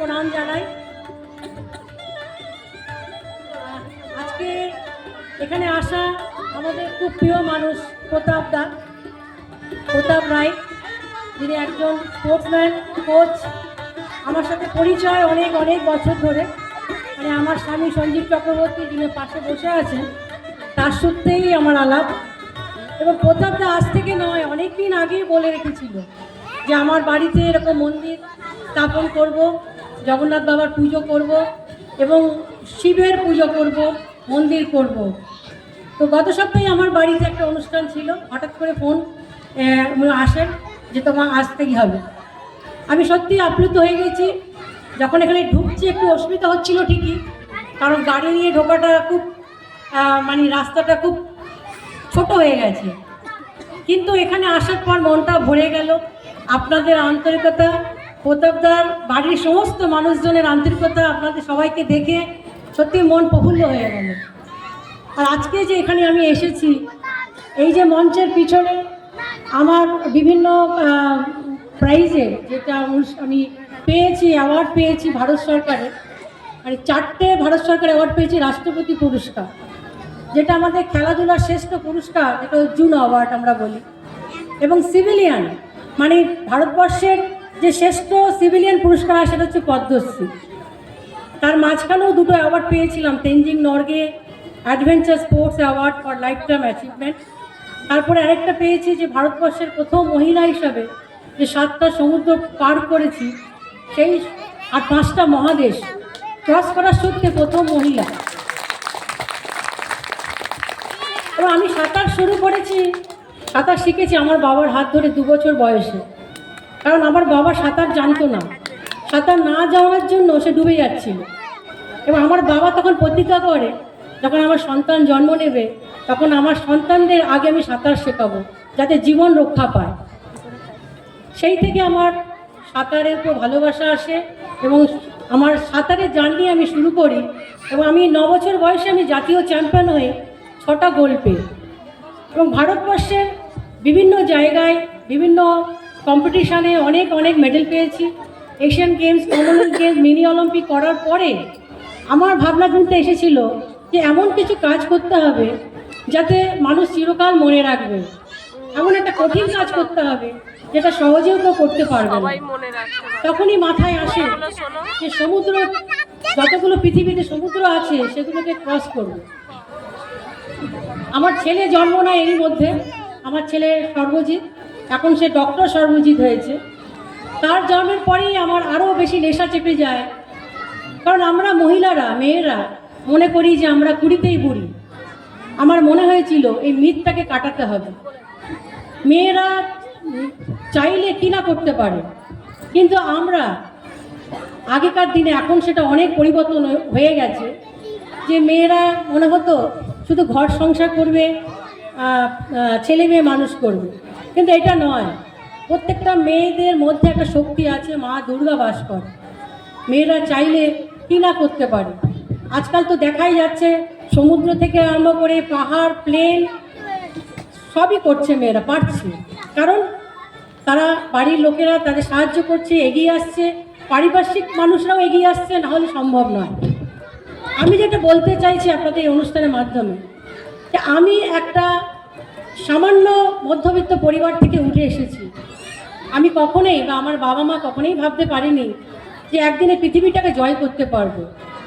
প্রণাম জানাই। আজকে এখানে আসা আমাদের খুব প্রিয় মানুষ প্রতাপ দা। প্রতাপ রায়, যিনি একজন স্পোর্টসম্যান কোচ আমার সাথে পরিচয় অনেক অনেক বছর ধরে। মানে আমার স্বামী সঞ্জীব চক্রবর্তী, যিনি পাশে বসে আছেন, তার সূত্রেই আমার আলাপ। এবং প্রতাপদা আজ থেকে নয় অনেক দিন আগেই বলে রেখেছিল যে, আমার বাড়িতে এরকম মন্দির স্থাপন করব। জগন্নাথ বাবার পুজো করব এবং শিবের পুজো করব, মন্দির করব। তো গত সপ্তাহে আমার বাড়িতে একটা অনুষ্ঠান ছিল, হঠাৎ করে ফোন আসেন যে তোমার আসতেই হবে। আমি সত্যি আপ্লুত হয়ে গেছি, যখন এখানে ঢুকছি একটু অসুবিধা হচ্ছিল ঠিকই, কারণ গাড়ি নিয়ে ঢোকাটা খুব মানে রাস্তাটা খুব ছোট হয়ে গেছে। কিন্তু এখানে আসার পর মনটা ভরে গেল। আপনাদের আন্তরিকতা প্রতাপদার বাড়ির সমস্ত মানুষজনের আন্তরিকতা আপনাদের সবাইকে দেখে সত্যি মন প্রফুল্ল হয়ে গেল। আর আজকে যে এখানে আমি এসেছি, এই যে মঞ্চের পিছনে আমার বিভিন্ন প্রাইজে যেটা আমি পেয়েছি অ্যাওয়ার্ড পেয়েছি ভারত সরকারের মানে চারটে ভারত সরকার অ্যাওয়ার্ড পেয়েছি রাষ্ট্রপতি পুরস্কার, যেটা আমাদের খেলাধুলার শ্রেষ্ঠ পুরস্কার যেটা অর্জুন অ্যাওয়ার্ড আমরা বলি। এবং সিভিলিয়ান মানে ভারতবর্ষের যে শ্রেষ্ঠ সিভিলিয়ান পুরস্কার, সেটা হচ্ছে পদ্মশ্রী। তার মাঝখানেও দুটো অ্যাওয়ার্ড পেয়েছিলাম, Tenzing Norgay adventure sports award for lifetime achievement তারপরে আরেকটা পেয়েছি যে ভারতবর্ষের প্রথম মহিলা হিসাবে যে সাতটা সমুদ্র পার করেছি, সেই আর পাঁচটা মহাদেশ। ক্রস করার সত্যি প্রথম মহিলা। এবং আমি সাঁতার শুরু করেছি, সাঁতার শিখেছি আমার বাবার হাত ধরে দু বছর বয়সে। কারণ আমার বাবা সাঁতার জানতো না। সাঁতার না যাওয়ার জন্য সে ডুবে যাচ্ছিল। এবং আমার বাবা তখন প্রতিজ্ঞা করে, যখন আমার সন্তান জন্ম নেবে, তখন আমার সন্তানদের আগে আমি সাঁতার শেখাবো, যাতে জীবন রক্ষা পায়। সেই থেকে আমার সাঁতারের উপর ভালোবাসা আসে এবং আমার সাঁতারের জার্নি আমি শুরু করি এবং আমি ন বছর বয়সে আমি জাতীয় চ্যাম্পিয়ন হয়ে ছটা গোল পেয়ে। এবং ভারতবর্ষের বিভিন্ন জায়গায় বিভিন্ন কম্পিটিশানে অনেক অনেক মেডেল পেয়েছি। Asian Games Commonwealth Games mini Olympic করার পরে আমার ভাবনা চিন্তা এসেছিল যে এমন কিছু কাজ করতে হবে যাতে মানুষ চিরকাল মনে রাখবে। এমন একটা কঠিন কাজ করতে হবে যেটা সহজেও কেউ করতে পারবে না। তখনই মাথায় আসে যে সমুদ্র যতগুলো পৃথিবীতে সমুদ্র আছে সেগুলোকে ক্রস করবে। আমার ছেলে জন্ম নেয় এরই মধ্যে। আমার ছেলে সর্বজিৎ। এখন সে ডক্টর সর্বজিৎ হয়েছে। তার জন্মের পরেই আমার আরও বেশি নেশা চেপে যায়। কারণ আমরা মহিলারা, মেয়েরা, মনে করি যে আমরা কুড়িতেই বুড়ি। আমার মনে হয়েছিল এই মিথটাকে কাটাতে হবে। মেয়েরা চাইলে কি না করতে পারে। কিন্তু আমরা আগেকার দিনে এখন সেটা অনেক পরিবর্তন হয়ে- গেছে যে মেয়েরা মনে হতো শুধু ঘর সংসার করবে ছেলে মেয়ে মানুষ করবে। কিন্তু এটা নয়। প্রত্যেকটা মেয়েদের মধ্যে একটা শক্তি আছে, মা দুর্গা বাস করে। মেয়েরা চাইলে কি না করতে পারে? আজকাল তো দেখাই যাচ্ছে, সমুদ্র থেকে আরম্ভ করে পাহাড় প্লেন সবই করছে মেয়েরা, পারছে। কারণ তারা বাড়ির লোকেরা তাদের সাহায্য করছে, এগিয়ে আসছে। পারিপার্শ্বিক মানুষরাও এগিয়ে আসছে, না হলে সম্ভব নয়। আমি যেটা বলতে চাইছি আপনাদের এই অনুষ্ঠানের মাধ্যমে, যে আমি একটা সামান্য মধ্যবিত্ত পরিবার থেকে উঠে এসেছি। আমি কখনোই বা আমার বাবা মা কখনোই ভাবতে পারিনি যে একদিনে পৃথিবীটাকে জয় করতে পারব।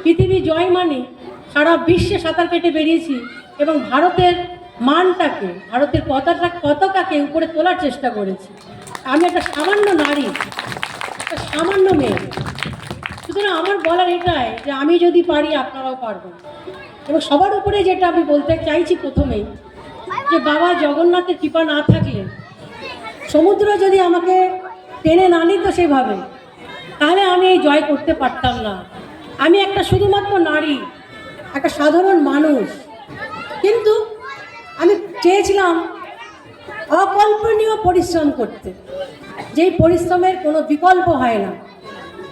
পৃথিবী জয় মানে সারা বিশ্বে সাঁতার কেটে বেরিয়েছি এবং ভারতের মানটাকে, ভারতের পতাকা, পতাকাকে উপরে তোলার চেষ্টা করেছি। আমি একটা সামান্য নারী, একটা সামান্য মেয়ে। সুতরাং আমার বলার এটাই যে আমি যদি পারি আপনারাও পারবেন। এবং সবার উপরে যেটা আমি বলতে চাইছি প্রথমেই যে বাবা জগন্নাথের কৃপা না থাকলে, সমুদ্র যদি আমাকে টেনে না নিত সেভাবে, তাহলে আমি এই জয় করতে পারতাম না। আমি একটা শুধুমাত্র নারী, একটা সাধারণ মানুষ। কিন্তু আমি চেয়েছিলাম অকল্পনীয় পরিশ্রম করতে। যেই পরিশ্রমের কোনো বিকল্প হয় না,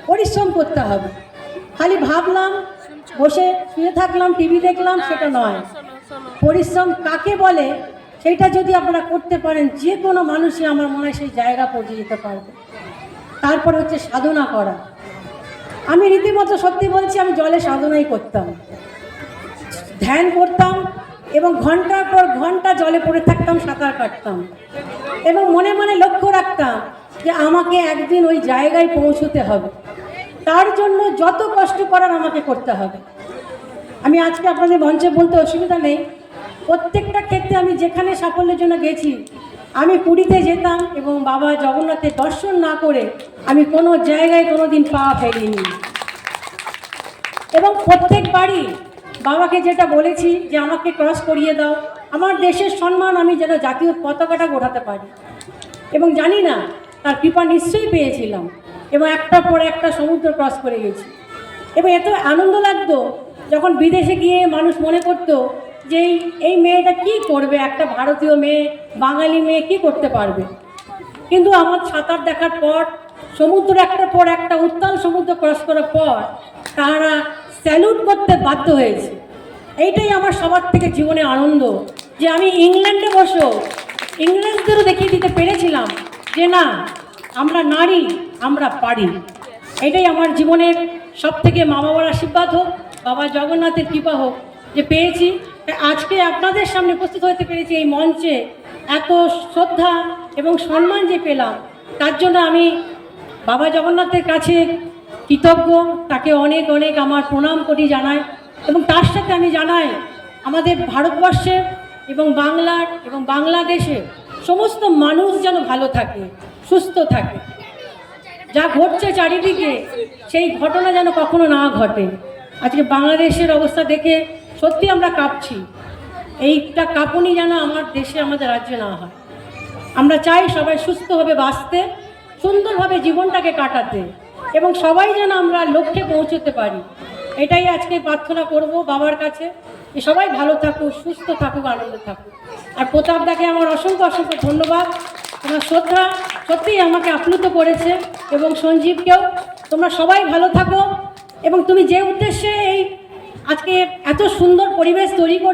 পরিশ্রম করতে হবে। খালি ভাবলাম, বসে শুয়ে থাকলাম, টিভি দেখলাম, সেটা নয়। পরিশ্রম কাকে বলে সেটা যদি আপনারা করতে পারেন যে কোনো মানুষই আমার মনে হয় সেই জায়গা পৌঁছে যেতে পারবে। তারপর হচ্ছে সাধনা করা। আমি রীতিমতো সত্যি বলছি, আমি জলে সাধনাই করতাম। ধ্যান করতাম এবং ঘণ্টার পর ঘণ্টা জলে পড়ে থাকতাম, সাঁতার কাটতাম। এবং মনে মনে লক্ষ্য রাখতাম যে আমাকে একদিন ওই জায়গায় পৌঁছতে হবে। তার জন্য যত কষ্ট করার আমাকে করতে হবে। আমি আজকে আপনাদের মঞ্চে বলতে অসুবিধা নেই। প্রত্যেকটা ক্ষেত্রে আমি যেখানে সাফল্যের জন্য গেছি, আমি পুরীতে যেতাম এবং বাবা জগন্নাথের দর্শন না করে আমি কোনো জায়গায় কোনো দিন পা ফেলিনি। এবং প্রত্যেক বাড়ি বাবাকে যেটা বলেছি যে আমাকে ক্রস করিয়ে দাও, আমার দেশের সম্মান আমি যেন জাতীয় পতাকাটা গোঠাতে পারি। এবং জানি না, তার কৃপা নিশ্চয়ই পেয়েছিলাম। এবং একটার পর একটা সমুদ্র ক্রস করে গেছি। এবং এত আনন্দ লাগতো যখন বিদেশে গিয়ে মানুষ মনে করতো যে এই মেয়েটা কী করবে? একটা ভারতীয় মেয়ে, বাঙালি মেয়ে কী করতে পারবে? কিন্তু আমার সাঁতার দেখার পর, সমুদ্র একটার পর একটা, উত্তাল সমুদ্র ক্রস করার পর, তারা স্যালুট করতে বাধ্য হয়েছে। এইটাই আমার সবার থেকে জীবনে আনন্দ যে আমি ইংল্যান্ডে বসেও ইংরেজদেরও দেখিয়ে দিতে পেরেছিলাম যে না, আমরা নারী, আমরা পারি। এটাই আমার জীবনের সব থেকে মা বাবার আশীর্বাদ হোক। বাবা জগন্নাথের কৃপা হোক যে পেয়েছি। আজকে আপনাদের সামনে উপস্থিত হতে পেরেছি এই মঞ্চে। এত শ্রদ্ধা এবং সম্মান যে পেলাম, তার জন্য আমি বাবা জগন্নাথের কাছে কৃতজ্ঞ। তাকে অনেক অনেক আমার প্রণাম করি, জানাই। এবং তার সাথে আমি জানাই, আমাদের ভারতবর্ষের এবং বাংলার এবং বাংলাদেশে সমস্ত মানুষ যেন ভালো থাকে, সুস্থ থাকে। যা ঘটছে চারিদিকে, সেই ঘটনা যেন কখনো না ঘটে। আজকে বাংলাদেশের অবস্থা দেখে সত্যি আমরা কাঁপছি। এইটা কাঁপুনি যেন আমার দেশে, আমাদের রাজ্যে না হয়। আমরা চাই সবাই সুস্থভাবে বাঁচতে, সুন্দরভাবে জীবনটাকে কাটাতে এবং সবাই যেন আমরা লক্ষ্যে পৌঁছতে পারি। এটাই আজকে প্রার্থনা করব বাবার কাছে যে সবাই ভালো থাকুক, সুস্থ থাকুক, আনন্দ থাকুক। আর প্রতাপ দাকে আমার অসংখ্য অসংখ্য ধন্যবাদ। তোমার শ্রদ্ধা সত্যিই আমাকে আপ্লুত করেছে এবং সঞ্জীবকেও তোমরা সবাই ভালো থাকো। এবং তুমি যে উদ্দেশ্যে এই আজকে এত সুন্দর পরিবেশ তৈরি